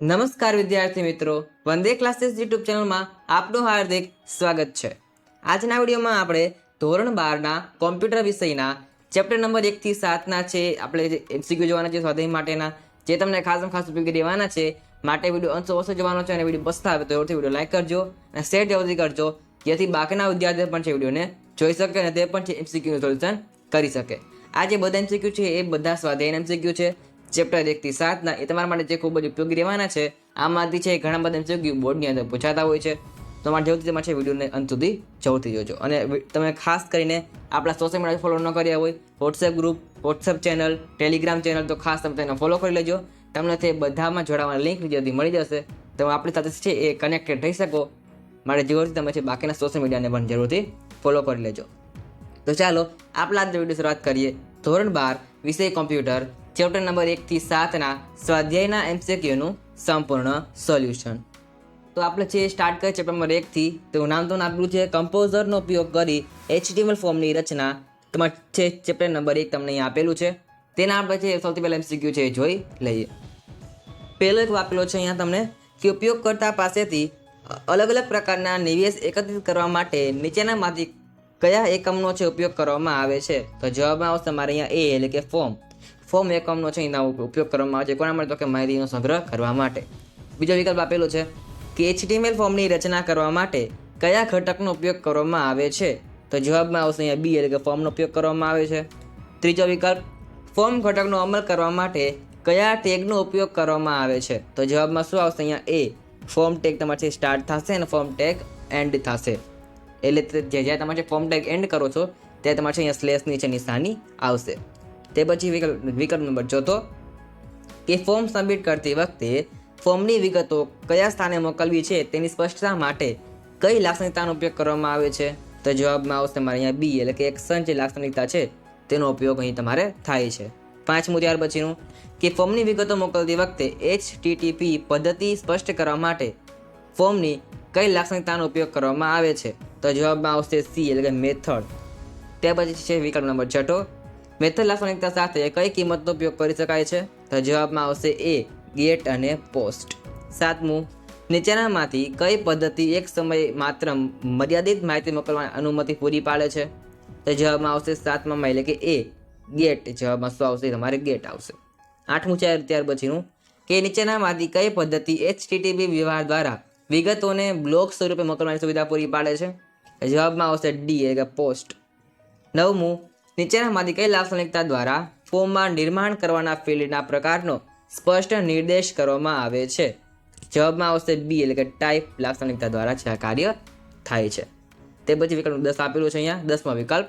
નમસ્કાર વિદ્યાર્થી મિત્રો. વંદે ક્લાસીસ યુટ્યુબ ચેનલમાં આપનું હાર્દિક સ્વાગત છે. આજના વિડીયોમાં આપણે ધોરણ બારના કોમ્પ્યુટર વિષયના ચેપ્ટર નંબર એકથી સાતના છે, આપણે એમસીક્યુ જોવાના છે, સ્વાધ્યાય માટેના, જે તમને ખાસ ખાસ ઉપયોગી દેવાના છે, માટે વીડિયો અંશો ઓછો જોવાનો છે અને વીડિયો બસતા આવે તો જરૂરથી વીડિયો લાઈક કરજો અને શેર જરૂરથી કરજો, જેથી બાકીના વિદ્યાર્થીઓ પણ છે વિડીયોને જોઈ શકે અને તે પણ છે એમસીક્યુનું સોલ્યુશન કરી શકે. આ જે બધા એમસીક્યુ છે, એ બધા સ્વાધ્યાયના એમસીક્યુ છે. ચેપ્ટર એકથી સાતના એ તમારા માટે જે ખૂબ જ ઉપયોગી રહેવાના છે, આમાંથી છે ઘણા બધા એમસીક્યુ બોર્ડની અંદર પૂછાતા હોય છે. તમારે જરૂરથી તમારે છે વિડીયોને અંત સુધી જરૂરથી જોજો અને તમે ખાસ કરીને આપણા સોશિયલ મીડિયા ફોલો ન કર્યા હોય WhatsApp group WhatsApp channel Telegram channel તો ખાસ તમે તેને ફોલો કરી લેજો. તમને તે બધામાં જોડાવાની લિંક જલ્દી મળી જશે. તમે આપણી સાથે છે એ કનેક્ટેડ થઈ શકો. મારે જરૂરથી તમે છે બાકીના સોશિયલ મીડિયાને પણ જરૂરથી ફોલો કરી લેજો. તો ચાલો, આપણા આજનો વીડિયો શરૂઆત કરીએ. ધોરણ બાર, વિષય કોમ્પ્યુટર ચેપ્ટર નંબર એકથી સાતના સ્વાધ્યાયના એમસીક્યુનું સંપૂર્ણ સોલ્યુશન તો આપણે છે સ્ટાર્ટ કરીએ ચેપ્ટર નંબર એકથી તો નામ તો આપેલું છે કમ્પોઝરનો ઉપયોગ કરી એચટીએમએલ ફોર્મની રચના તમારે છે ચેપ્ટર નંબર એક તમને અહીં આપેલું છે, તેના આપણે છે સૌથી પહેલાં એમસીક્યુ છે એ જોઈ લઈએ. પહેલો એક આપેલો છે અહીંયા તમને કે ઉપયોગકર્તા પાસેથી અલગ અલગ પ્રકારના નિવેશ એકત્રિત કરવા માટે નીચેનામાંથી કયા એકમનો છે ઉપયોગ કરવામાં આવે છે. તો જવાબમાં આવશે તમારે અહીંયા એ એટલે કે ફોર્મ ફોર્મ એકમનો છે, એના ઉપયોગ કરવામાં આવે છે. કોના માટે? તો કે માહિતીનો સંગ્રહ કરવા માટે. બીજો વિકલ્પ આપેલો છે કે એચટીએમએલ ફોર્મની રચના કરવા માટે કયા ઘટકનો ઉપયોગ કરવામાં આવે છે? તો જવાબમાં આવશે અહીંયા બી એટલે કે ફોર્મનો ઉપયોગ કરવામાં આવે છે. ત્રીજો વિકલ્પ, ફોર્મ ઘટકનો અમલ કરવા માટે કયા ટેગનો ઉપયોગ કરવામાં આવે છે? તો જવાબમાં શું આવશે અહીંયા? એ ફોર્મ ટેગ તમારે સ્ટાર્ટ થશે અને ફોર્મ ટેગ એન્ડ થશે. એટલે જ્યાં તમારે ફોર્મ ટેગ એન્ડ કરો છો, ત્યાં તમારે અહીંયા સ્લેશની છે, નિશાની આવશે. તે પછી વિકલ્પ વિકલ્પ નંબર ચોથો, કે ફોર્મ સબમિટ કરતી વખતે ફોર્મની વિગતો કયા સ્થાને મોકલવી છે તેની સ્પષ્ટતા માટે કઈ લાક્ષણિકતાનો ઉપયોગ કરવામાં આવે છે? તો જવાબમાં આવશે તમારે અહીંયા બી એટલે કે એક્શન જે લાક્ષણિકતા છે તેનો ઉપયોગ અહીં તમારે થાય છે. પાંચમું ત્યાર પછીનું, કે ફોર્મની વિગતો મોકલતી વખતે એચ ટીટીપી પદ્ધતિ સ્પષ્ટ કરવા માટે ફોર્મની કઈ લાક્ષણિકતાનો ઉપયોગ કરવામાં આવે છે? તો જવાબમાં આવશે સી એટલે કે મેથડ ત્યાર પછી છે વિકલ્પ નંબર છઠ્ઠો મેથડ લાક્ષણિકતા સાથે કઈ કિંમતનો ઉપયોગ કરી શકાય છે? તો જવાબમાં આવશે એ, ગેટ અને પોસ્ટ. સાતમું, નીચેનામાંથી કઈ પદ્ધતિ એક સમયે માત્ર મર્યાદિત માહિતી મોકલવાની અનુમતિ પૂરી પાડે છે? તો જવાબમાં આવશે સાતમામાં એટલે કે એ, ગેટ. જવાબમાં શું આવશે? તમારે ગેટ આવશે. આઠમું છે ત્યાર પછીનું, કે નીચેનામાંથી કઈ પદ્ધતિ એચટીટીપી વ્યવહાર દ્વારા વિગતોને બ્લોક સ્વરૂપે મોકલવાની સુવિધા પૂરી પાડે છે? જવાબમાં આવશે ડી એટલે પોસ્ટ. નવમું નીચેનામાંથી કઈ લાક્ષણિકતા દ્વારા ફોર્મમાં નિર્માણ કરવાના ફિલ્ડના પ્રકારનો સ્પષ્ટ નિર્દેશ કરવામાં આવે છે? જવાબમાં આવશે બી એટલે કે ટાઈપ લાક્ષણિકતા દ્વારા જે આ કાર્ય થાય છે. તે પછી વિકલ્પ દસ આપેલું છે અહીંયા. દસમો વિકલ્પ.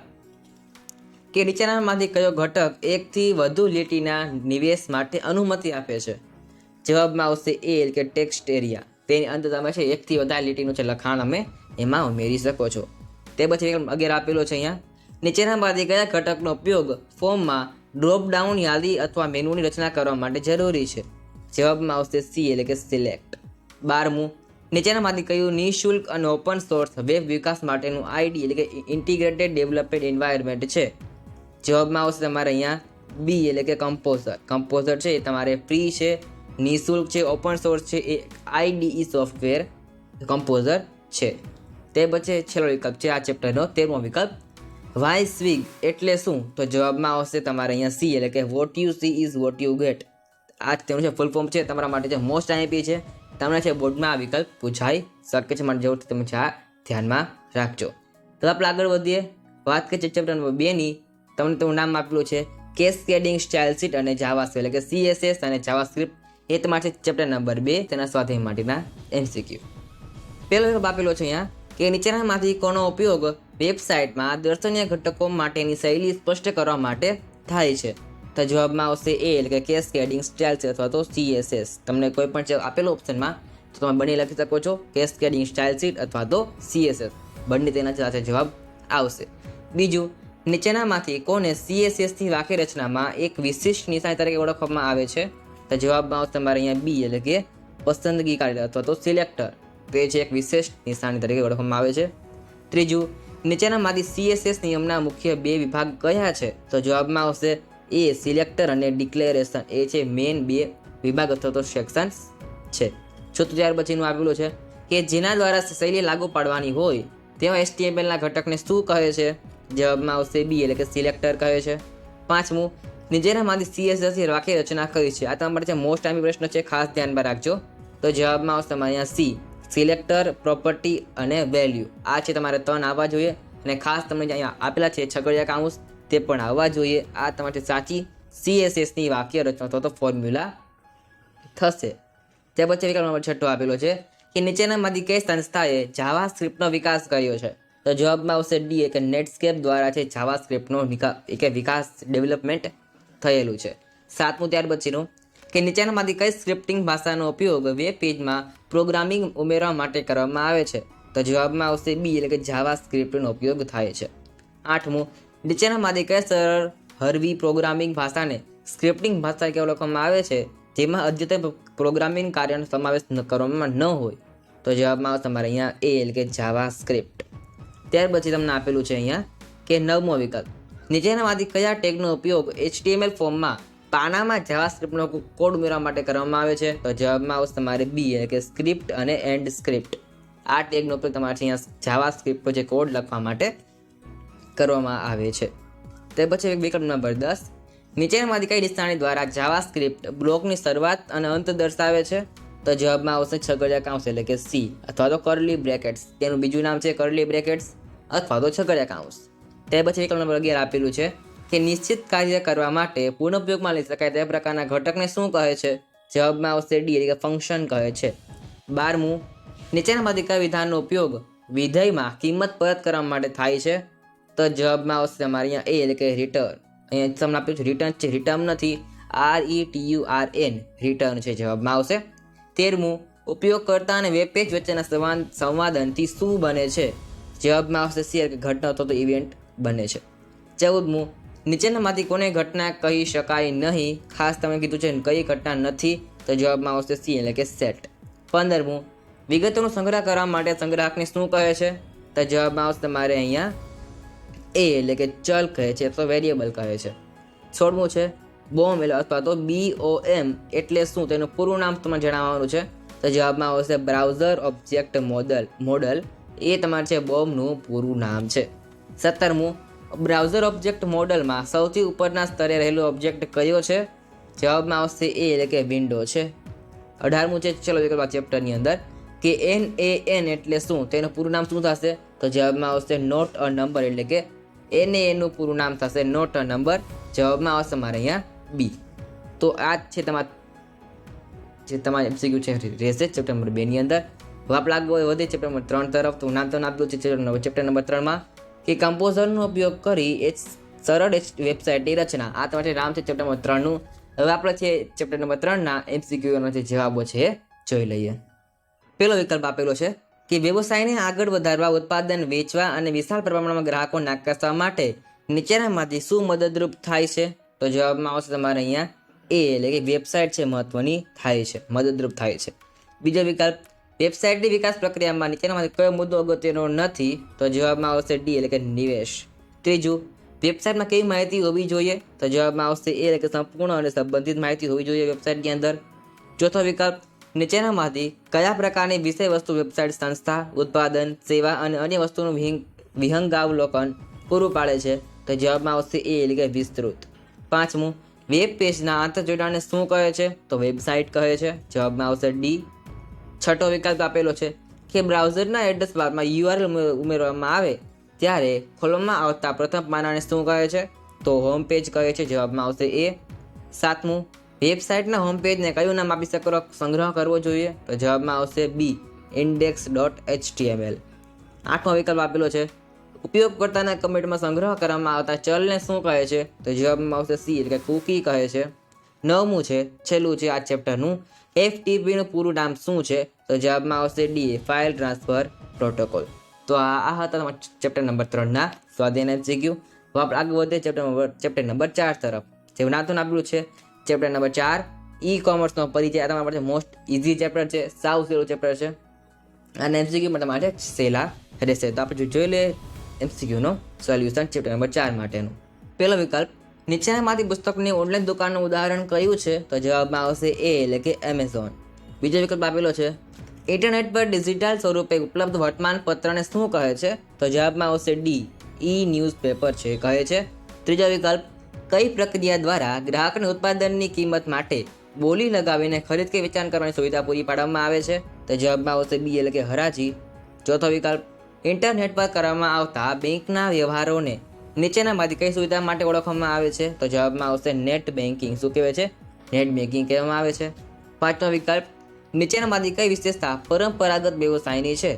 કે નીચેનામાંથી કયો ઘટક એકથી વધુ લીટીના નિવેશ માટે અનુમતિ આપે છે? જવાબમાં આવશે એ એટલે કે ટેક્સ્ટ એરિયા તેની અંદર તમે છે એકથી વધારે લીટીનું છે લખાણ અમે એમાં ઉમેરી શકો છો. તે પછી અગિયાર આપેલો છે અહીંયા. નીચેનામાંથી કયા ઘટકનો ઉપયોગ ફોર્મમાં ડ્રોપ ડાઉન યાદી અથવા મેનુની રચના કરવા માટે જરૂરી છે? જવાબમાં આવશે સી એટલે કે સિલેક્ટ બારમું, નીચેનામાંથી કયું નિઃશુલ્ક અને ઓપન સોર્સ વેબ વિકાસ માટેનું આઈડી એટલે કે ઇન્ટિગ્રેટેડ ડેવલપમેન્ટ એન્વાયરમેન્ટ છે? જવાબમાં આવશે તમારે અહીંયા બી એટલે કે કમ્પોઝર કમ્પોઝર છે એ તમારે ફ્રી છે, નિઃશુલ્ક છે ઓપન સોર્સ છે, એ આઈડીઈ સોફ્ટવેર કમ્પોઝર છે. તે પછી છેલ્લો વિકલ્પ છે આ ચેપ્ટરનો તેરમો વિકલ્પ. વાય સ્વિગ એટલે શું? તો જવાબમાં આવશે તમારે અહીંયા સી એટલે કે what you see is what you get આ તેનું છે ફૂલ ફોર્મ છે, તમારા માટે જે મોસ્ટ આઈપી છે, તમને છે બોર્ડમાં આ વિકલ્પ પૂછાઈ શકે છે માટે જરૂરથી તમે આ ધ્યાનમાં રાખજો. તો આપણે આગળ વધીએ. વાત કરીએ ચેપ્ટર નંબર બેની તમને તેનું નામ આપેલું છે કેસ્કેડિંગ સ્ટાઇલ શીટ અને જાવા એટલે કે સીએસએસ અને જાવા સ્ક્રિપ્ટ એ તમારે ચેપ્ટર નંબર બે, તેના સ્વાધ્યાય માટેના એમસીક્યુ પહેલો વિકલ્પ આપેલો છે અહીંયા, કે નીચેનામાંથી કોનો ઉપયોગ વેબસાઇટમાં દર્શનીય ઘટકો માટેની શૈલી સ્પષ્ટ કરવા માટે થાય છે. તો જવાબમાં આવશે એ એટલે કે કેસ્કેડિંગ સ્ટાઇલ્સ અથવા તો સીએસએસ તમને કોઈ પણ આપેલો ઓપ્શનમાં તો તમે બંને લખી શકો છો કેસ્કેડિંગ સ્ટાઇલ શીટ અથવા તો સીએસએસ બંને તેના સાથે જવાબ આવશે. બીજું, નીચેનામાંથી કોને સીએસએસની વાક્ય રચનામાં એક વિશિષ્ટ નિશાની તરીકે ઓળખવામાં આવે છે? તો જવાબમાં આવશે તમારે અહીંયા બી એટલે કે પસંદગી કાર્ય અથવા તો સિલેક્ટર તે છે એક વિશેષ નિશાની તરીકે ઓળખવામાં આવે છે. ત્રીજું નીચેનામાંથી સીએસએસ નિયમના મુખ્ય બે વિભાગ કયા છે? તો જવાબમાં આવશે એ સિલેક્ટર અને ડિક્લેરેશન એ છે મેઇન બે વિભાગ અથવા તો સેક્શન્સ છે. ચોથું ત્યાર પછીનું આપેલું છે કે જેના દ્વારા શૈલી લાગુ પાડવાની હોય તેવા એસટીએમએલના ઘટકને શું કહે છે? જવાબમાં આવશે બી એટલે કે સિલેક્ટર કહે છે. પાંચમું નીચેનામાંથી સીએસએસની વાક્ય રચના કરી છે. આ તમારે જે મોસ્ટ આમી પ્રશ્ન છે, ખાસ ધ્યાનમાં રાખજો. તો જવાબમાં આવશે તમારે અહીંયા સી સિલેક્ટર, પ્રોપર્ટી અને વેલ્યુ. આ છે તમારે ત્રણ આવવા જોઈએ અને ખાસ તમને જે અહીંયા આપેલા છે છગડિયા કાઉન્સ, તે પણ આવવા જોઈએ. આ તમારી સાચી સીએસએસની વાક્ય રચના અથવા તો ફોર્મ્યુલા થશે. તે પછી વિકલ્પ નંબર છઠ્ઠો આપેલો છે કે નીચેનામાંથી કઈ સંસ્થાએ જાવા સ્ક્રિપ્ટનો વિકાસ કર્યો છે. તો જવાબમાં આવશે ડી કે નેટસ્કેપ દ્વારા છે જાવા સ્ક્રિપ્ટનો વિકાસ, ડેવલપમેન્ટ થયેલું છે. સાતમું ત્યાર પછીનું કે નીચેનામાંથી કઈ સ્ક્રિપ્ટિંગ ભાષાનો ઉપયોગ વેબ પેજમાં પ્રોગ્રામિંગ ઉમેરવા માટે કરવામાં આવે છે? તો જવાબમાં આવશે બી એટલે કે જાવા સ્ક્રિપ્ટનો ઉપયોગ થાય છે. આઠમું, નીચેનામાંથી કઈ સરળ હરવી પ્રોગ્રામિંગ ભાષાને સ્ક્રિપ્ટિંગ ભાષા કે ઓળખવામાં આવે છે? જેમાં અદ્યતન પ્રોગ્રામિંગ કાર્યનો સમાવેશ કરવામાં ન હોય. તો જવાબમાં આવશે તમારે અહીંયા એ એટલે કે જાવા સ્ક્રિપ્ટ ત્યાર પછી તમને આપેલું છે અહીંયા કે નવમો વિકલ્પ. નીચેનામાંથી કયા ટેગનો ઉપયોગ એચટીએમએલ ફોર્મમાં પાનામાં જાવા સ્ક્રિપ્ટનો કોડ ઉમેરવા માટે કરવામાં આવે છે. તો જવાબમાં આવશે તમારે બી, એટલે કે સ્ક્રિપ્ટ અને એન્ડ સ્ક્રિપ્ટ. આ ટેગનો ઉપયોગ તમારે અહીંયા જાવા સ્ક્રિપ્ટ જે કોડ લખવા માટે કરવામાં આવે છે. તે પછી વિકલ્પ નંબર દસ. નીચેનામાંથી કઈ નિશાની દ્વારા જાવા સ્ક્રિપ્ટ બ્લોકની શરૂઆત અને અંત દર્શાવે છે? તો જવાબમાં આવશે છગડિયા કાઉન્સ, એટલે કે સી, અથવા તો કરલી બ્રેકેટ્સ તેનું બીજું નામ છે કરલી બ્રેકેટ્સ અથવા તો છગડિયા કાઉન્સ. તે પછી વિકલ્પ નંબર અગિયાર આપેલું છે. કે નિશ્ચિત કાર્ય કરવા માટે પૂર્ણ ઉપયોગમાં લઈ શકાય તે પ્રકારના ઘટકને શું કહે છે? જવાબમાં આવશે ડી એટલે કે ફંક્શન કહે છે. બારમું નીચેનામાંથી કયા વિધાનનો ઉપયોગ વિધેયમાં કિંમત પરત કરવા માટે થાય છે. તો જવાબમાં આવશે તમારે અહીંયા એ એટલે કે રિટર્ન અહીંયા તમને આપ્યું છે રિટર્ન છે રિટર્ન નથી. R E T U R N return છે, જવાબમાં આવશે. તેરમું ઉપયોગકર્તા અને વેબ પેજ વચ્ચેના સંવાદ, સંવાદનથી શું બને છે? જવાબમાં આવશે સી કે ઘટના અથવા તો ઇવેન્ટ બને છે. ચૌદમું નીચેનામાંથી કોને ઘટના કહી શકાય નહીં? ખાસ તમે કીધું છે કઈ ઘટના નથી? તો જવાબમાં આવશે સી, એટલે કે સેટ. પંદરમું, વિગતોનો સંગ્રહ કરવા માટે સંગ્રાહકને શું કહે છે? તો જવાબમાં આવશે તમારે અહીંયા એ, એટલે કે ચલ કહે છે, અથવા વેરિયેબલ કહે છે. સોળમું છે, બોમ્બ એટલે અથવા તો બી ઓ એમ એટલે શું? તેનું પૂરું નામ તમારે જણાવવાનું છે. તો જવાબમાં આવશે બ્રાઉઝર ઓબ્જેક્ટ મોડલ મોડલ. એ તમારે છે બોમ્બનું પૂરું નામ છે. સત્તરમું બ્રાઉઝર ઓબ્જેક્ટ મોડલમાં સૌથી ઉપરના સ્તરે રહેલો ઓબ્જેક્ટ કયો છે? જવાબમાં આવશે એ, એટલે કે વિન્ડો છે. અઢારમું છે, ચલો વિકલ્પ ચેપ્ટરની અંદર. કે એન એ એન એટલે શું? તેનું પૂરું નામ શું થશે? તો જવાબમાં આવશે નોટ અ નંબર એટલે કે એન એનું પૂરું નામ થશે નોટ અ નંબર જવાબમાં આવશે મારે અહીંયા બી તો આ જ છે તમારા જે તમારે એમસીક્યુ છે રહેશે ચેપ્ટર નંબર બેની અંદર. વાપ આપણે હોય વધે ચેપ્ટર નંબર ત્રણ તરફ. તો નામ તો આપ્યું છે. ચેપ્ટર નંબર ત્રણમાં કે કમ્પોઝરનો ઉપયોગ કરી એ સરળ વેબસાઇટની રચના. આ તમારે રામ છે ચેપ્ટર નંબર ત્રણનું. હવે આપણે છે ચેપ્ટર નંબર ત્રણના એમસીક્યુના જે જવાબો છે એ જોઈ લઈએ. પહેલો વિકલ્પ આપેલો છે કે વ્યવસાયને આગળ વધારવા, ઉત્પાદન વેચવા અને વિશાળ પ્રમાણમાં ગ્રાહકોને આકર્ષવા માટે નીચેનામાંથી શું મદદરૂપ થાય છે? તો જવાબમાં આવશે તમારે અહીંયા એ એટલે કે વેબસાઇટ છે મહત્વની, થાય છે, મદદરૂપ થાય છે. બીજો વિકલ્પ વેબસાઇટની વિકાસ પ્રક્રિયામાં નીચેનામાંથી કયો મુદ્દો અગત્યનો નથી, તો જવાબમાં આવશે ડી એટલે કે નિવેશ. ત્રીજું, વેબસાઇટમાં કેવી માહિતી હોવી જોઈએ? તો જવાબમાં આવશે એ એટલે કે સંપૂર્ણ અને સંબંધિત માહિતી હોવી જોઈએ વેબસાઇટની અંદર. ચોથો વિકલ્પ, નીચેનામાંથી કયા પ્રકારની વિષય વસ્તુ વેબસાઇટ, સંસ્થા, ઉત્પાદન, સેવા અને અન્ય વસ્તુનું વિહંગ, વિહંગાવલોકન પૂરું પાડે છે? તો જવાબમાં આવશે એ એટલે કે વિસ્તૃત. પાંચમું, વેબ પેજના આંતરજોડાણને શું કહે છે? તો વેબસાઇટ કહે છે. જવાબમાં આવશે ડી છઠ્ઠો વિકલ્પ આપેલો છે. કે બ્રાઉઝરના એડ્રેસ બારમાં યુઆરએલ ઉમેરવામાં આવે, ત્યારે ખોલવામાં આવતા પ્રથમ પાનાને શું કહે છે? તો હોમ પેજ કહે છે, જવાબમાં આવશે એ. સાતમું, વેબસાઇટના હોમ પેજને કયું નામ આપી શકો? સંગ્રહ કરવો જોઈએ, તો જવાબમાં આવશે બી ઇન્ડેક્સ ડોટ એચટીએમએલ આઠમો વિકલ્પ આપેલો છે. ઉપયોગકર્તાના કમેન્ટમાં સંગ્રહ કરવામાં આવતા ચલને શું કહે છે? તો જવાબમાં આવશે સી, એટલે કુકી કહે છે. નવમું છે, છેલ્લું છે આ ચેપ્ટરનું. એફટીપીનું પૂરું નામ શું છે? તો જવાબમાં આવશે ડી ફાઇલ ટ્રાન્સફર પ્રોટોકોલ તો આ આ હતા તમારા ચેપ્ટર નંબર ત્રણના સ્વાધ્યાયના એમસીક્યુ. હવે આપણે આગળ વધીએ ચેપ્ટર નંબર ચેપ્ટર નંબર ચાર તરફ. જે નાતું આપેલું છે. ચેપ્ટર નંબર ચાર ઈ કોમર્સનો પરિચય. આ તમારા માટે મોસ્ટ ઇઝી ચેપ્ટર છે. સાવ સહેલું ચેપ્ટર છે. અને એમસીક્યુ માટે માટે સહેલા રહેશે. તો આપણે જોઈ લઈએ એમસીક્યુનો સોલ્યુશન ચેપ્ટર નંબર ચાર માટેનું. પહેલો વિકલ્પ નીચેનામાંથી પુસ્તકની ઓનલાઈન દુકાનનું ઉદાહરણ કયું છે? તો જવાબમાં આવશે એ એટલે કે એમેઝોન બીજો વિકલ્પ આપેલો છે. ઇન્ટરનેટ પર ડિજિટલ સ્વરૂપે ઉપલબ્ધ વર્તમાન પત્રને શું કહે છે? તો જવાબમાં આવશે ડી ઈ ન્યૂઝપેપર છે, કહે છે. ત્રીજો વિકલ્પ, કઈ પ્રક્રિયા દ્વારા ગ્રાહકને ઉત્પાદનની કિંમત માટે બોલી લગાવીને ખરીદ કે વેચાણ કરવાની સુવિધા પૂરી પાડવામાં આવે છે? તો જવાબમાં આવશે બી એટલે કે હરાજી. ચોથો વિકલ્પ ઇન્ટરનેટ પર કરવામાં આવતા બેંકના વ્યવહારોને નીચેનામાંથી કઈ સુવિધા માટે ઓળખવામાં આવે છે? તો જવાબમાં આવશે નેટ બેન્કિંગ શું કહેવાય છે? નેટ બેન્કિંગ કહેવામાં આવે છે. પાંચમો વિકલ્પ નીચેનામાંથી કઈ વિશેષતા પરંપરાગત વ્યવસાયની છે?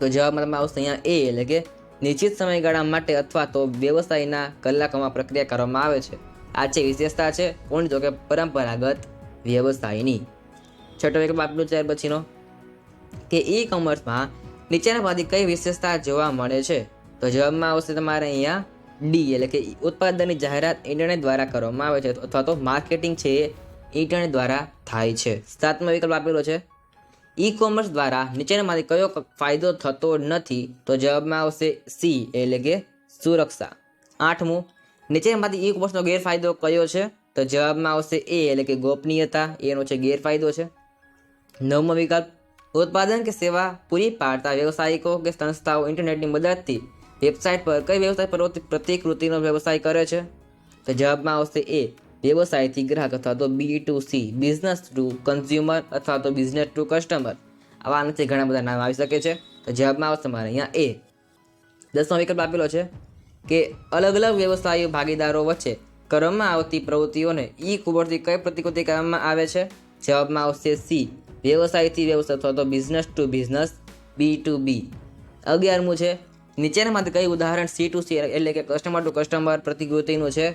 તો જવાબમાં આવશે અહીંયા એ, એટલે કે નિશ્ચિત સમયગાળા માટે અથવા તો વ્યવસાયના કલાકોમાં પ્રક્રિયા કરવામાં આવે છે. આ છે વિશેષતા છે, કોણ તો કે પરંપરાગત વ્યવસાયની? છઠ્ઠો વિકલ્પ આપેલું ત્યાર પછીનો, કે ઈ કોમર્સમાં નીચેનામાંથી કઈ વિશેષતા જોવા મળે છે? તો જવાબમાં આવશે તમારે અહીંયા ડી એટલે કે ઉત્પાદનની જાહેરાત ઇન્ટરનેટ દ્વારા કરવામાં આવે છે, અથવા તો માર્કેટિંગ છે એ ઇન્ટરનેટ દ્વારા થાય છે. સાતમો વિકલ્પ આપેલો છે. ઈ કોમર્સ દ્વારા નીચેનામાંથી કયો ફાયદો થતો નથી? તો જવાબમાં આવશે સી એટલે કે સુરક્ષા. આઠમું, નીચેનામાંથી ઈ કોમર્સનો ગેરફાયદો કયો છે? તો જવાબમાં આવશે એ એટલે કે ગોપનીયતા, એનો છે ગેરફાયદો છે. નવમો વિકલ્પ, ઉત્પાદન કે સેવા પૂરી પાડતા વ્યવસાયિકો કે સંસ્થાઓ ઇન્ટરનેટની મદદથી વેબસાઇટ પર, કઈ વ્યવસાય પર પ્રતિકૃતિનો વ્યવસાય કરે છે? તો જવાબમાં આવશે એ, વ્યવસાયથી ગ્રાહક અથવા તો B to C business to consumer અથવા તો બિઝનેસ ટુ કસ્ટમર આવા આનાથી ઘણા બધા નામ આવી શકે છે. તો જવાબમાં આવશે મારે અહીંયા એ. દસમો વિકલ્પ આપેલો છે કે અલગ અલગ વ્યવસાયો ભાગીદારો વચ્ચે કરવામાં આવતી પ્રવૃત્તિઓને ઈ કુબરથી કઈ પ્રતિકૃતિ કરવામાં આવે છે? જવાબમાં આવશે સી વ્યવસાયથી વ્યવસાય અથવા તો business to business B to B અગિયારમું છે નીચેનામાંથી કઈ ઉદાહરણ સી ટુ સી એટલે કે કસ્ટમર ટુ કસ્ટમર પ્રતિકૃતિનું છે?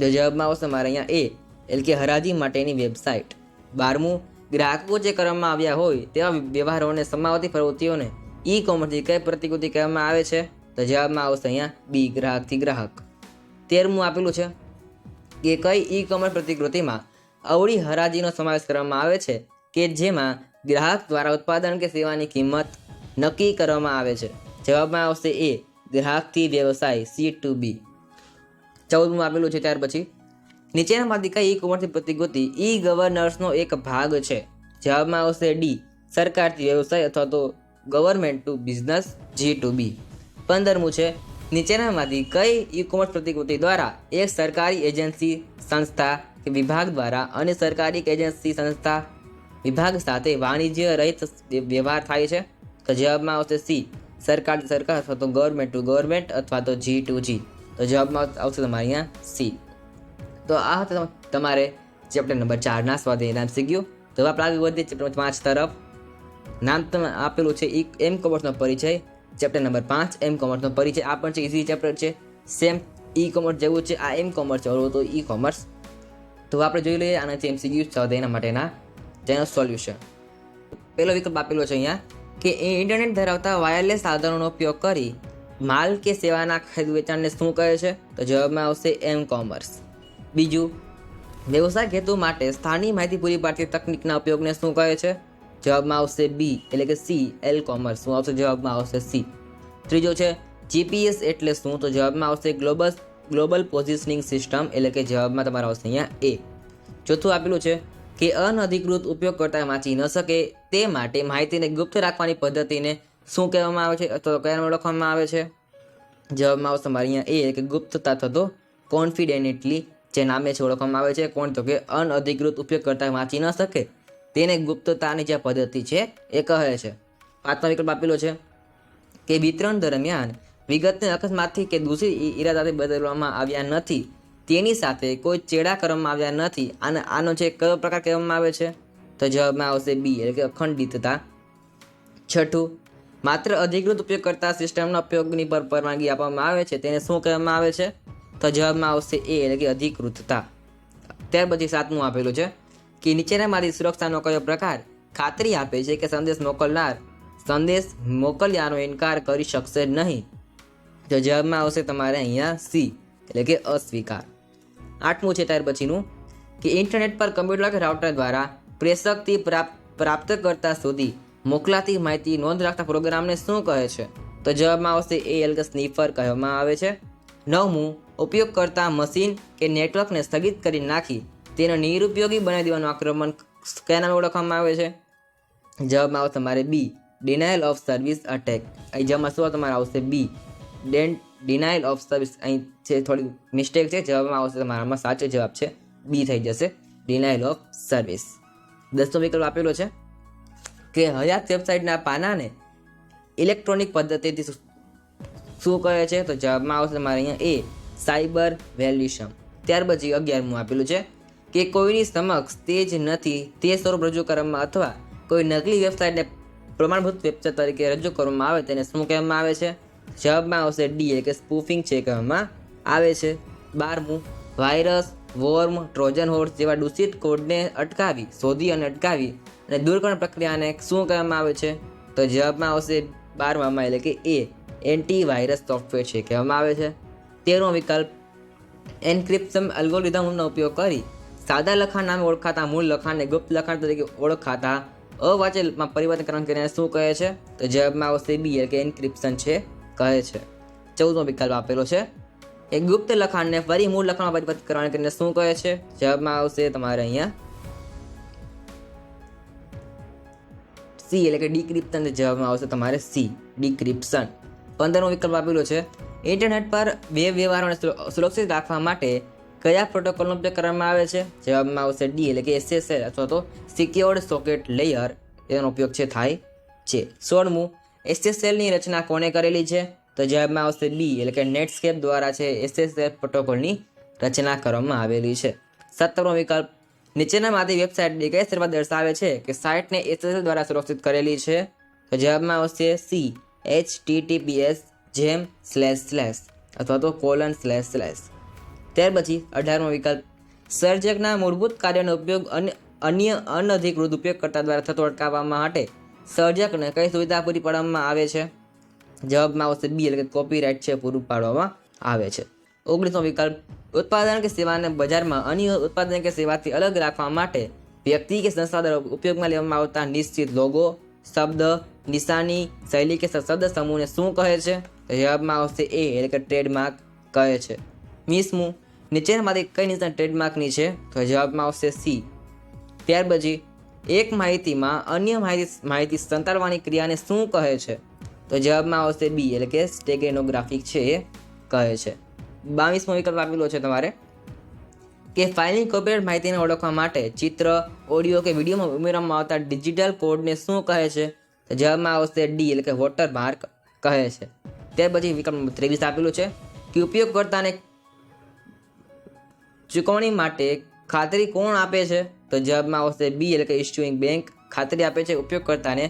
તો જવાબમાં આવશે મારે અહીંયા એ એટલે કે હરાજી માટેની વેબસાઇટ બારમું, ગ્રાહકો જે કરવામાં આવ્યા હોય તેવા વ્યવહારોને સમાવતી પ્રવૃત્તિઓને ઈ કોમર્સથી કઈ પ્રતિકૃતિ કહેવામાં આવે છે? તો જવાબમાં આવશે અહીંયા બી ગ્રાહકથી ગ્રાહક. તેરમું આપેલું છે કે કઈ ઈ કોમર્સ પ્રતિકૃતિમાં અવળી હરાજીનો સમાવેશ કરવામાં આવે છે કે જેમાં ગ્રાહક દ્વારા ઉત્પાદન કે સેવાની કિંમત નક્કી કરવામાં આવે છે? જવાબમાં આવશે એ. ગ્રાહકથી વ્યવસાય સી ટુ બી ચૌદમું આપેલું છે ત્યાર પછી. નીચેનામાંથી કઈ ઈ પ્રતિકૃતિ ઈ ગવર્નર્સનો એક ભાગ છે. જવાબમાં આવશે ડી. સરકારથી વ્યવસાય અથવા તો government to business G to B પંદરમું છે નીચેનામાંથી કઈ ઈ કોમર્સ પ્રતિકૃતિ દ્વારા એક સરકારી એજન્સી, સંસ્થા કે વિભાગ દ્વારા અને સરકારી એજન્સી, સંસ્થા, વિભાગ સાથે વાણિજ્ય રહિત વ્યવહાર થાય છે? તો જવાબમાં આવશે સી. સરકાર સરકાર અથવા તો ગવર્મેન્ટ ટુ ગવર્મેન્ટ અથવા તો જી ટુ જી તો જવાબમાં આવશે તમારે અહીંયા સી તો આ હતા તમારે ચેપ્ટર નંબર ચારના સ્વાધ્યાય નામ શીખ્યું. તો આપણે આગળ વધીએ ચેપ્ટર પાંચ તરફ. નામ તમે આપેલું છે ઈ એમ કોમર્સનો પરિચય. ચેપ્ટર નંબર પાંચ એમ કોમર્સનો પરિચય. આ પણ છે ઇઝી ચેપ્ટર છે. સેમ ઈ કોમર્સ જેવું છે. આ એમ કોમર્સ છે તો ઈ કોમર્સ તો આપણે જોઈ લઈએ આનાથી એમસીક્યુ સ્વાધ્યાયના માટેના તેનો સોલ્યુશન પહેલો વિકલ્પ આપેલો છે અહીંયા. કે ઇન્ટરનેટ ધરાવતા વાયરલેસ સાધનોનો ઉપયોગ કરી માલ કે સેવાના ખરીદ વેચાણને શું કહે છે? તો જવાબમાં આવશે એમ કોમર્સ બીજું, વ્યવસાય હેતુ માટે સ્થાનિક માહિતી પૂરી પાડતી તકનિકના ઉપયોગને શું કહે છે? જવાબમાં આવશે બી એટલે કે સી એલ કોમર્સ શું આવશે? જવાબમાં આવશે સી ત્રીજો છે જીપીએસ એટલે શું? તો જવાબમાં આવશે ગ્લોબલ ગ્લોબલ પોઝિશનિંગ સિસ્ટમ એટલે કે જવાબમાં તમારે આવશે અહીંયા એ ચોથું આપેલું છે કે અનધિકૃત ઉપયોગકર્તા વાંચી ન શકે તે માટે માહિતીને ગુપ્ત રાખવાની પદ્ધતિને શું કહેવામાં આવે છે અથવા કયા ઓળખવામાં આવે છે? જવાબમાં આવશે તમારે અહીંયા એ કે ગુપ્તતા થતો કોન્ફિડેન્ટલી જે નામે છે ઓળખવામાં આવે છે. કોણ? તો કે અનઅધિકૃત ઉપયોગકર્તા વાંચી ન શકે તેને ગુપ્તતાની જે પદ્ધતિ છે એ કહે છે. પાંચમો વિકલ્પ આપેલો છે કે વિતરણ દરમિયાન વિગતને અકસ્માતથી કે દૂષિત ઈરાદાથી બદલવામાં આવ્યા નથી તેની સાથે કોઈ ચેડા કરવામાં આવ્યા નથી. અને આનો છે કયો પ્રકાર કહેવામાં આવે છે? તો જવાબમાં આવશે બી, એટલે કે અખંડિતતા છઠ્ઠું, માત્ર અધિકૃત ઉપયોગ કરતા સિસ્ટમના ઉપયોગની પર પરવાનગી આપવામાં આવે છે. તેને શું કહેવામાં આવે છે? તો જવાબમાં આવશે એ, એટલે કે અધિકૃતતા. ત્યાર પછી સાતમું આપેલું છે કે નીચેનામાંથી સુરક્ષાનો કયો પ્રકાર ખાતરી આપે છે કે સંદેશ મોકલનાર સંદેશ મોકલ્યાનો ઇનકાર કરી શકશે નહીં? તો જવાબમાં આવશે તમારે અહીંયા સી, એટલે કે અસ્વીકાર. આઠમું છે ત્યાર પછીનું, કે ઇન્ટરનેટ પર કમ્પ્યુટર કે રાઉટર દ્વારા પ્રેષકથી પ્રાપ્ત પ્રાપ્તકર્તા સુધી મોકલાતી માહિતી નોંધ રાખતા પ્રોગ્રામને શું કહે છે? તો જવાબમાં આવશે એ એલ્ગ સ્નીફર કહેવામાં આવે છે. નવમું ઉપયોગ કરતા મશીન કે નેટવર્કને સ્થગિત કરી નાખી તેને નિરુપયોગી બનાવી દેવાનું આક્રમણ કયા નામે ઓળખવામાં આવે છે. જવાબમાં આવશે તમારે B denial of service attack અહીં જવાબમાં શું તમારે આવશે બી ડેન ડિનાયલ ઓફ સર્વિસ અહીં છે થોડી મિસ્ટેક છે, જવાબમાં આવશે તમારામાં સાચો જવાબ છે બી થઈ જશે. ડિનાઇલ ઓફ સર્વિસ દસમો વિકલ્પ આપેલો છે કે હયાત વેબસાઇટના પાનાને ઇલેક્ટ્રોનિક પદ્ધતિથી શું- કહે છે? તો જવાબમાં આવશે તમારે અહીંયા એ સાયબર વેલ્યુશમ ત્યાર પછી અગિયારમું આપેલું છે કે કોઈની સમક્ષ તે જ નથી, તે સ્વરૂપ રજૂ કરવામાં અથવા કોઈ નકલી વેબસાઇટને પ્રમાણભૂત વેબસાઇટ તરીકે રજૂ કરવામાં આવે તેને શું કહેવામાં આવે છે? જવાબમાં આવશે ડી એટલે કે સ્પૂફિંગ છે કહેવામાં આવે છે. બારમું વાયરસ વોર્મ ટ્રોજન હોર્સ જેવા દૂષિત કોડને અટકાવી, શોધી અને અટકાવી અને દૂર કરવાની પ્રક્રિયાને શું કહેવામાં આવે છે? તો જવાબમાં આવશે બારમામાં, એટલે કે એ એન્ટી વાયરસ સોફ્ટવેર છે કહેવામાં આવે છે. તેરમો વિકલ્પ એન્ક્રિપ્શન અલ્ગોરિધમનો ઉપયોગ કરી સાદા લખાણ નામે ઓળખાતા મૂળ લખાણને ગુપ્ત લખાણ તરીકે ઓળખાતા અવાચેલમાં પરિવર્તન કરવાનું કરીને શું કહે છે? તો જવાબમાં આવશે બી એટલે કે એન્ક્રિપ્શન છે કહે છે. ચૌદમો વિકલ્પ આપેલો છે. એ ગુપ્ત લખાણને ફરી મૂળ લખાણમાં પરિવર્તિત કરવાનું કરીને શું કહે છે? જવાબમાં આવશે તમારે અહીંયા સી એટલે કે ડિક્રિપ્શન જવાબમાં આવશે તમારે સી ડિક્રિપ્શન પંદરમો વિકલ્પ આપેલો છે. ઇન્ટરનેટ પર વેબ વ્યવહારોને સુરક્ષિત રાખવા માટે કયા પ્રોટોકોલનો ઉપયોગ કરવામાં આવે છે? જવાબમાં આવશે ડી એટલે કે એસએસએલ અથવા તો સિક્યોર્ડ સોકેટ લેયર એનો ઉપયોગ છે, થાય છે. સોળમું એસએસએલની રચના કોણે કરેલી છે? તો જવાબમાં આવશે બી એટલે કે નેટસ્કેપ દ્વારા છે એસએસએલ પ્રોટોકોલની રચના કરવામાં આવેલી છે. સત્તરમો વિકલ્પ. નીચેનામાંથી વેબસાઇટ કઈ શરૂઆત દર્શાવે છે કે સાઇટને એસએસએલ દ્વારા સુરક્ષિત કરેલી છે. તો જવાબમાં આવશે સી એચ ટીટીપીએસ જેમ સ્લેશ સ્લેશ અથવા તો કોલન સ્લેશ સ્લેશ ત્યાર પછી અઢારમો વિકલ્પ. સર્જકના મૂળભૂત કાર્યનો ઉપયોગ અન્ય અન્ય અનધિકૃત ઉપયોગકર્તા દ્વારા થતો અટકાવવા માટે સર્જકને કઈ સુવિધા પૂરી પાડવામાં આવે છે? જવાબમાં આવશે બી, એટલે કે કોપીરાઇટ છે પૂરું પાડવામાં આવે છે. ઓગણીસમો વિકલ્પ. ઉત્પાદન કે સેવાને બજારમાં અન્ય ઉત્પાદન કે સેવાથી અલગ રાખવા માટે વ્યક્તિ કે સંસ્થા દ્વારા ઉપયોગમાં લેવામાં આવતા નિશ્ચિત લોગો, શબ્દ, નિશાની, શૈલી કે શબ્દ સમૂહને શું કહે છે? જવાબમાં આવશે એ, એટલે કે ટ્રેડમાર્ક કહે છે. વીસમું નીચેનામાંથી કઈ નિશાન ટ્રેડમાર્કની છે? તો જવાબમાં આવશે સી. ત્યાર પછી એક માહિતીમાં અન્ય માહિતી માહિતી સંતાડવાની ક્રિયાને શું કહે છે? તો જવાબમાં આવશે બી, એટલે કે સ્ટેગેનોગ્રાફિક છે એ કહે છે. બાવીસમો વિકલ્પ આપેલો છે તમારે. કે ફાઇલની કોપીરાઇટ માહિતીને ઓળખવા માટે ચિત્ર ઓડિયો કે વિડીયોમાં ઉમેરવામાં આવતા ડિજિટલ કોડને શું કહે છે? તો જવાબમાં આવશે ડી, એટલે કે વોટરમાર્ક કહે છે. ત્યાર પછી વિકલ્પ ત્રેવીસ આપેલું છે. કે ઉપયોગકર્તાને ચૂકવણી માટે ખાતરી કોણ આપે છે? તો જવાબમાં આવશે બી એટલે કે ઇસ્યુઇંગ બેંક. ખાતરી આપે છે ઉપયોગકર્તાને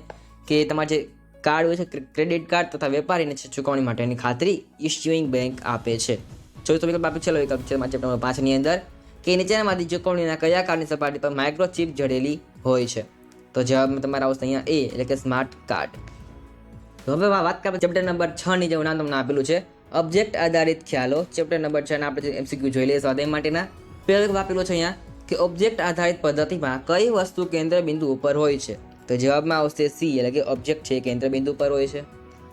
કે તમારે જે કાર્ડ હોય છે ક્રેડિટ કાર્ડ તથા વેપારીને છે ચૂકવણી માટેની ખાતરી ઇસ્યુઇંગ બેંક આપે છે. ચોથો વિકલ્પ આપ્યો છેલ્લો વિકલ્પ છે ચેપ્ટર નંબર પાંચની અંદર કે નીચેનામાંથી ચૂકવણીના કયા કાર્ડની સપાટી પર માઇક્રોચિપ જડેલી હોય છે. તો જવાબમાં તમારા આવશે અહીંયા એ એટલે કે સ્માર્ટ કાર્ડ. હવે વાત કરીએ ચેપ્ટર નંબર છ ની જેવું નામ તમને આપેલું છે. ઓબ્જેક્ટ આધારિત ખ્યાલો. ચેપ્ટર નંબર છ આપણે એમસીક્યુ જોઈ લઈએ સ્વાધ્યાય માટેના. પહેલો આપેલો છે અહીંયા કે ઓબ્જેક્ટ આધારિત પદ્ધતિમાં કઈ વસ્તુ કેન્દ્ર બિંદુ ઉપર હોય છે? તો જવાબમાં આવશે સી એટલે કે ઓબ્જેક્ટ છે કેન્દ્ર બિંદુ પર હોય છે.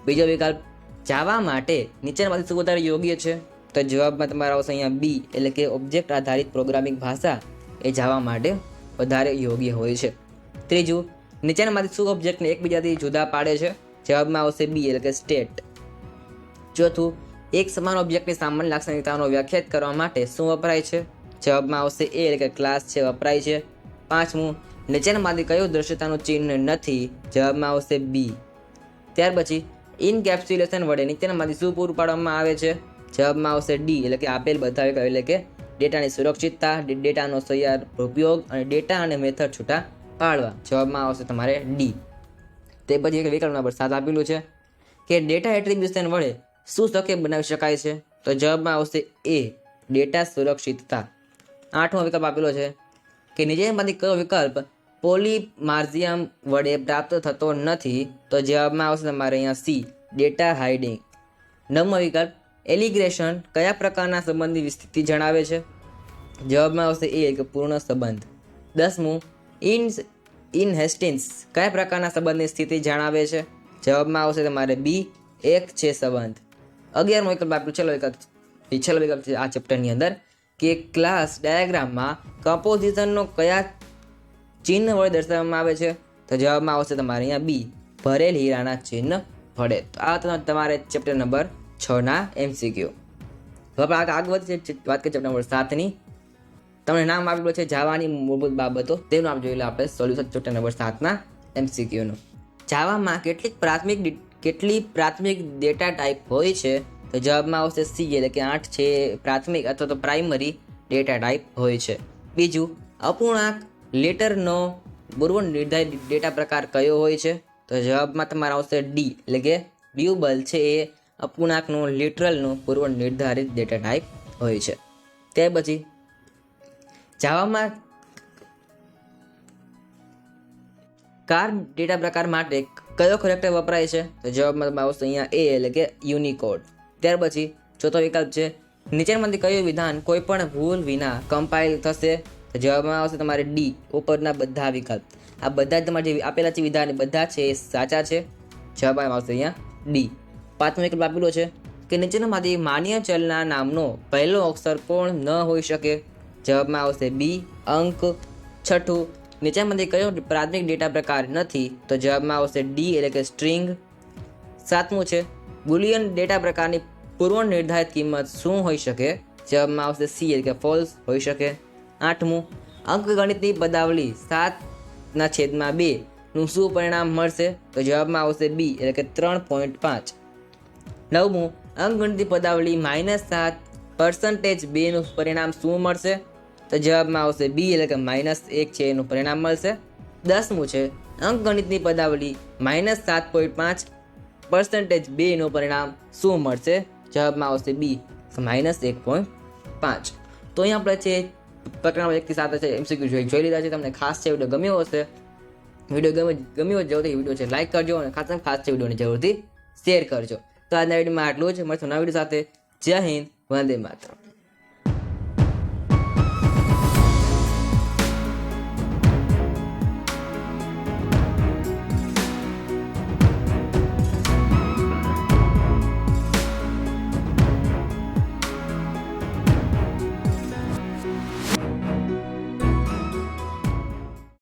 બીજો વિકલ્પ, જાવા માટે નીચેનામાંથી શું વધારે યોગ્ય છે? તો જવાબમાં તમારા આવશે અહીંયા બી એટલે કે ઓબ્જેક્ટ આધારિત પ્રોગ્રામિંગ ભાષા એ જાવા માટે વધારે યોગ્ય હોય છે. ત્રીજું, નીચેનામાંથી શું ઓબ્જેક્ટને એકબીજાથી જુદા પાડે છે? જવાબમાં આવશે બી એટલે કે સ્ટેટ ચોથું, એક સમાન ઓબ્જેક્ટની સામાન્ય લાક્ષણિકતાઓનો વ્યાખ્યાયિત કરવા માટે શું વપરાય છે? જવાબમાં આવશે એ એટલે કે ક્લાસ છે, વપરાય છે. પાંચમું નીચેનામાંથી કયું દ્રશ્યતાનું ચિહ્ન નથી? જવાબમાં આવશે બી ત્યાર પછી ઇનકેપ્સ્યુલેશન વડે નીચેનામાંથી શું પૂરું પાડવામાં આવે છે? જવાબમાં આવશે ડી એટલે કે આપેલ બતાવે કયું એટલે કે ડેટાની સુરક્ષિતતા ડેટાનો સહિયાર ઉપયોગ અને ડેટા અને મેથડ છૂટા પાડવા. જવાબમાં આવશે તમારે ડી તે પછી એક વિકલ્પ નંબર સાત આપેલું છે કે ડેટા એટ્રીબ્યુશન વડે શું શક્ય બનાવી શકાય છે? તો જવાબમાં આવશે એ ડેટા સુરક્ષિતતા. આઠમો વિકલ્પ આપેલો છે કે નીચેમાંથી કયો વિકલ્પ પોલીમાર્ઝિયમ વડે પ્રાપ્ત થતો નથી, તો જવાબમાં આવશે તમારે અહીંયા સી, ડેટા હાઇડિંગ. નવમો વિકલ્પ, એલિગ્રેશન કયા પ્રકારના સંબંધની સ્થિતિ જણાવે છે? જવાબમાં આવશે એ કે પૂર્ણ સંબંધ. દસમું, ઇન ઇન હેસ્ટિન્સ કયા પ્રકારના સંબંધની સ્થિતિ જણાવે છે? જવાબમાં આવશે તમારે બી, એક છે સંબંધ. અગિયારમો વિકલ્પ આપ્યું, છેલ્લો વિકલ્પ છેલ્લો વિકલ્પ છે આ ચેપ્ટરની અંદર. કે ક્લાસ ડાયાગ્રામમાં કમ્પોઝિશનનો કયા ચિહ્ન વડે દર્શાવવામાં આવે છે? તો જવાબમાં આવશે તમારે અહીંયા બી. ભરેલ હીરાના ચિહ્ન વડે. તો આ તમારે ચેપ્ટર નંબર છના એમસીક્યુ હવે આપણે આગળ વધીએ વાત કરીએ ચેપ્ટર નંબર સાતની તમને નામ આપેલું છે જાવાની મૂળભૂત બાબતો. તેનું નામ જોઈ લો આપણે. સોલ્યુશન ચેપ્ટર નંબર સાતના એમસીક્યુનું જાવામાં કેટલીક પ્રાથમિક કેટલી પ્રાથમિક ડેટા ટાઈપ હોય છે? તો જવાબમાં આવશે સી, એટલે કે આઠ છે પ્રાથમિક અથવા તો પ્રાઇમરી ડેટા ટાઈપ હોય છે. બીજું, અપૂર્ણાંક લેટરનો પૂર્વ નિર્ધારિત ડેટા પ્રકાર કયો હોય છે? તો જવાબમાં તમારા આવશે ડી, એટલે કે ડ્યુબલ છે એ અપૂર્ણાંકનું લિટરલનું પૂર્વ નિર્ધારિત ડેટા ટાઈપ હોય છે. ત્યાર પછી, જાવામાં કાર ડેટા પ્રકાર માટે કયો કરેક્ટર વપરાય છે? તો જવાબમાં આવશે અહીંયા એ, એટલે કે યુનિકોડ. ત્યાર પછી ચોથો વિકલ્પ છે, નીચેનામાંથી કયું વિધાન કોઈ પણ ભૂલ વિના કમ્પાઇલ થશે? જવાબમાં આવશે તમારે ડી ઉપરના બધા વિકલ્પ. આ બધા જ તમારે જે આપેલા છે વિધાન બધા છે એ સાચા છે. જવાબમાં આવશે અહીંયા ડી પાંચમો વિકલ્પ આપેલો છે કે નીચેનામાંથી માન્ય ચલના નામનો પહેલો અક્ષર કોણ ન હોઈ શકે? જવાબમાં આવશે બી અંક. છઠ્ઠું નીચેમાંથી કયો પ્રાથમિક ડેટા પ્રકાર નથી? તો જવાબમાં આવશે ડી એટલે કે સ્ટ્રિંગ સાતમું છે બુલિયન ડેટા પ્રકારની પૂર્વ નિર્ધારિત કિંમત શું હોઈ શકે? જવાબમાં આવશે સી, એટલે કે ફોલ્સ હોઈ શકે. આઠમું અંકગણિતની પદાવલી સાતના છેદમાં બે નું શું પરિણામ મળશે? તો જવાબમાં આવશે બી, એટલે કે ત્રણ પોઈન્ટ પાંચ. નવમું અંકગણિતની પદાવલી માઇનસ સાત પર્સન્ટેજ બેનું પરિણામ શું મળશે? તો જવાબમાં આવશે બી, એટલે કે માઇનસ એક છે, એનું પરિણામ મળશે. દસમું છે અંકગણિતની પદાવલી માઇનસ સાત પોઈન્ટ પાંચ પર્સન્ટેજ બેનું પરિણામ શું મળશે? જવાબમાં આવશે બી માઇનસ એક પોઈન્ટ પાંચ. તો અહીંયા આપણે છે પ્રકરણ એકથી સાત છે એમસીક્યુ જોઈ જોઈ લીધા છે, તમને ખાસ છે, વીડિયો ગમ્યો હશે. વીડિયો ગમે ગમ્યો જરૂરથી વીડિયો છે લાઇક કરજો અને ખાસ ખાસ છે વિડીયોને જરૂરથી શેર કરજો. તો આજના વિડીયોમાં આટલું જ. મળશે નવા વીડિયો સાથે. જય હિન્દ, વંદે માતરમ.